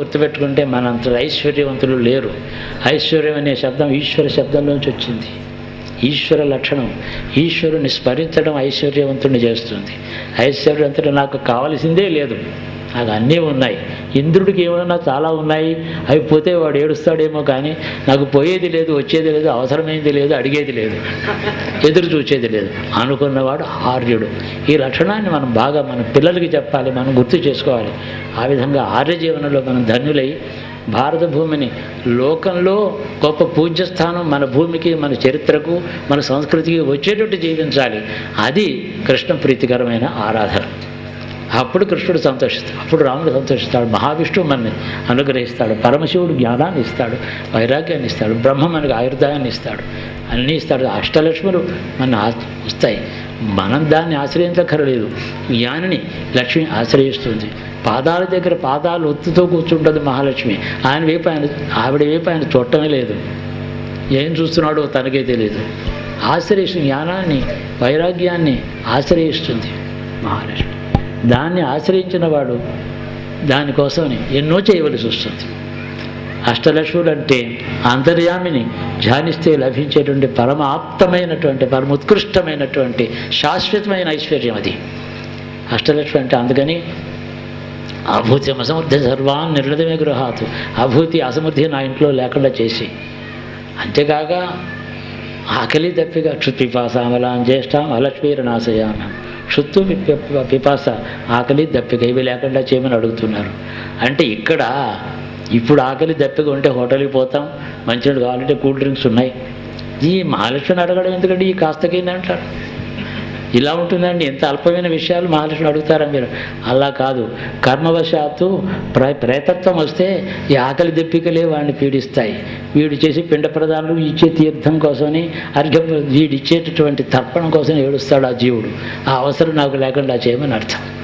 గుర్తుపెట్టుకుంటే మనంత ఐశ్వర్యవంతులు లేరు. ఐశ్వర్యం అనే శబ్దం ఈశ్వర శబ్దంలోంచి వచ్చింది. ఈశ్వర లక్షణం ఈశ్వరుని స్మరించడం ఐశ్వర్యవంతుడిని చేస్తుంది. ఐశ్వర్యవంతుడు నాకు కావలసిందే లేదు. నాకు అన్నీ ఉన్నాయి. ఇంద్రుడికి ఏమన్నా చాలా ఉన్నాయి. అవి పోతే వాడు ఏడుస్తాడేమో కానీ నాకు పోయేది లేదు వచ్చేది లేదు అవసరమైంది లేదు అడిగేది లేదు. ఎదురు చూచేది లేదు. అనుకున్నవాడు ఆర్యుడు. ఈ లక్షణాన్ని మనం బాగా మన పిల్లలకి చెప్పాలి మనం గుర్తు చేసుకోవాలి. ఆ విధంగా ఆర్య జీవనంలో మనం ధన్యులై భారత భూమిని లోకంలో గొప్ప పూజ్యస్థానం మన భూమికి మన చరిత్రకు మన సంస్కృతికి వచ్చేటట్టు జీవించాలి. అది కృష్ణ ప్రీతికరమైన ఆరాధన. అప్పుడు కృష్ణుడు సంతోషిస్తాడు అప్పుడు రాముడు సంతోషిస్తాడు మహావిష్ణువు మనని అనుగ్రహిస్తాడు పరమశివుడు జ్ఞానాన్ని ఇస్తాడు వైరాగ్యాన్ని ఇస్తాడు బ్రహ్మ మనకు ఆయుర్దాయాన్ని ఇస్తాడు అన్నీ ఇస్తాడు. అష్టలక్ష్ములు మన వస్తాయి. మనం దాన్ని ఆశ్రయించక్కర్లేదు. జ్ఞానిని లక్ష్మి ఆశ్రయిస్తుంది. పాదాల దగ్గర పాదాలు ఒత్తుతో కూర్చుంటుంది మహాలక్ష్మి. ఆయన వైపు ఆయన ఆవిడ వైపు ఆయన చూడటమే లేదు. ఏం చూస్తున్నాడో తనకే తెలియదు ఆశ్రయిస్తుంది జ్ఞానాన్ని వైరాగ్యాన్ని ఆశ్రయిస్తుంది మహాలక్ష్మి. దాన్ని ఆశ్రయించిన వాడు దానికోసమని ఎన్నో చేయవలసి వస్తుంది. అష్టలక్ష్ములు అంటే అంతర్యామిని ధ్యానిస్తే లభించేటువంటి పరమాప్తమైనటువంటి పరమ ఉత్కృష్టమైనటువంటి శాశ్వతమైన ఐశ్వర్యం అది. అష్టలక్ష్మి అంటే అందుకని అభూతి అసమర్థి సర్వాన్ నిర్లదమే గృహాతు అభూతి అసమర్థి నా ఇంట్లో లేకుండా చేసి. అంతేకాక ఆకలి దప్పిగా క్షుత్పిపాస అమలాం జ్యేష్ఠాం అలక్ష్మీరనాశయామ క్షుత్తు పిపాస ఆకలి దప్పిక ఇవి లేకుండా చేయమని అడుగుతున్నారు. అంటే ఇక్కడ ఇప్పుడు ఆకలి దప్పిక ఉంటే హోటల్కి పోతాం మంచినీళ్ళు కావాలంటే కూల్ డ్రింక్స్ ఉన్నాయి. ఈ మహాలక్ష్మిని అడగడం ఎందుకంటే ఈ కాస్తకైంది అంటారు. ఇలా ఉంటుందండి. ఎంత అల్పమైన విషయాలు మహర్షులు అడుగుతారా మీరు? అలా కాదు. కర్మవశాత్తు ప్ర ప్రేతత్వం వస్తే ఈ ఆకలి దెప్పికలే వాడిని పీడిస్తాయి. వీడు చేసి పిండ ప్రదానాలు ఇచ్చే తీర్థం కోసమని అర్ఘ్యం వీడిచ్చేటటువంటి తర్పణం కోసం ఏడుస్తాడు ఆ జీవుడు. ఆ అవసరం నాకు లేకుండా చేయమని అర్థం.